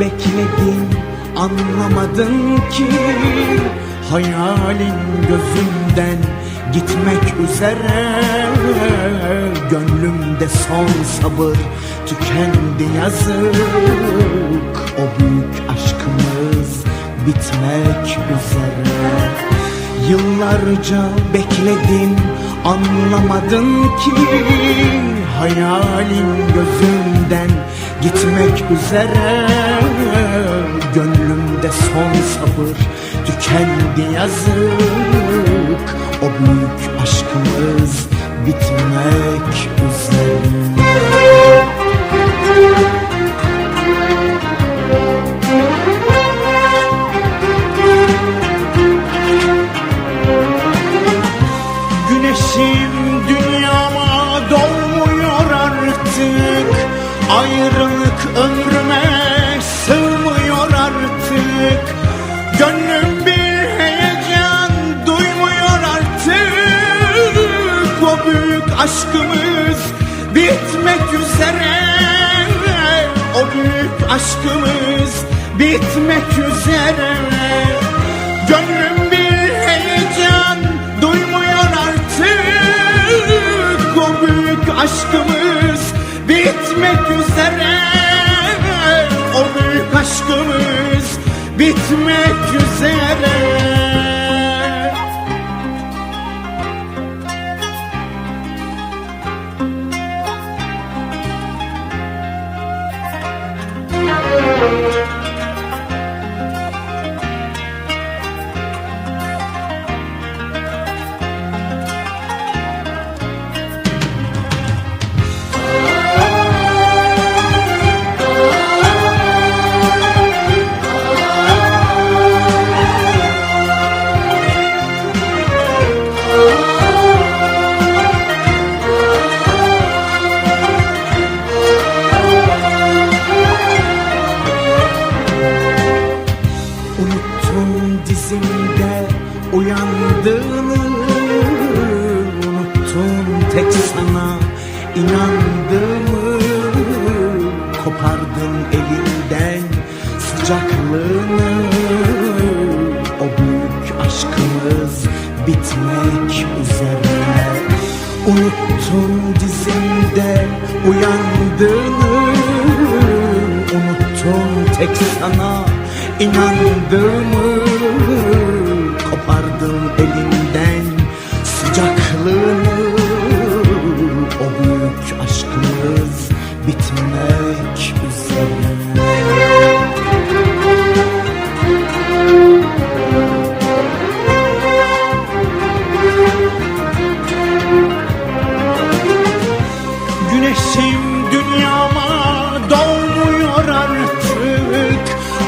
bekledin anlamadın ki Hayalin gözümden gitmek üzere. Gönlümde son sabır tükendi yazık. O büyük aşkımız bitmek üzere. Yıllarca bekledin anlamadın ki Hayalin gitmek üzere. Gönlümde son sabır tükendi yazık. O büyük aşkımız bitmek üzere. Güneşim dünyama doğmuyor artık. Ayrılık aşkımız bitmek üzere. O büyük aşkımız bitmek üzere. Gönlüm bir heyecan duymuyor artık. O büyük aşkımız bitmek üzere. O büyük aşkımız bitmek üzere Unuttum dizimde uyandığını Unuttum. Tek sana inandığımı Kopardın elinden sıcaklığını. O büyük aşkımız bitmek üzere Unuttum dizimde uyandığını. Unuttum tek sana inandığımı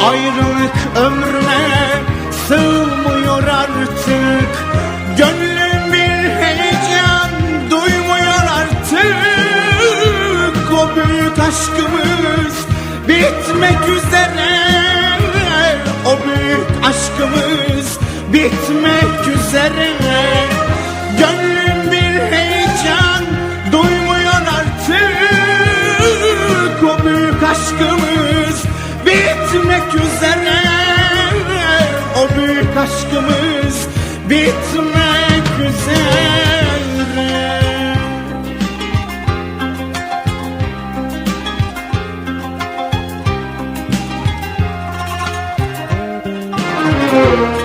Ayrılık ömrüme sığmıyor artık. Gönlüm bir heyecan duymuyor artık. O büyük aşkımız bitmek üzere. O büyük aşkımız bitmek üzere. Gönlüm bir heyecan duymuyor artık. O büyük aşkımız bitmek üzere Müzik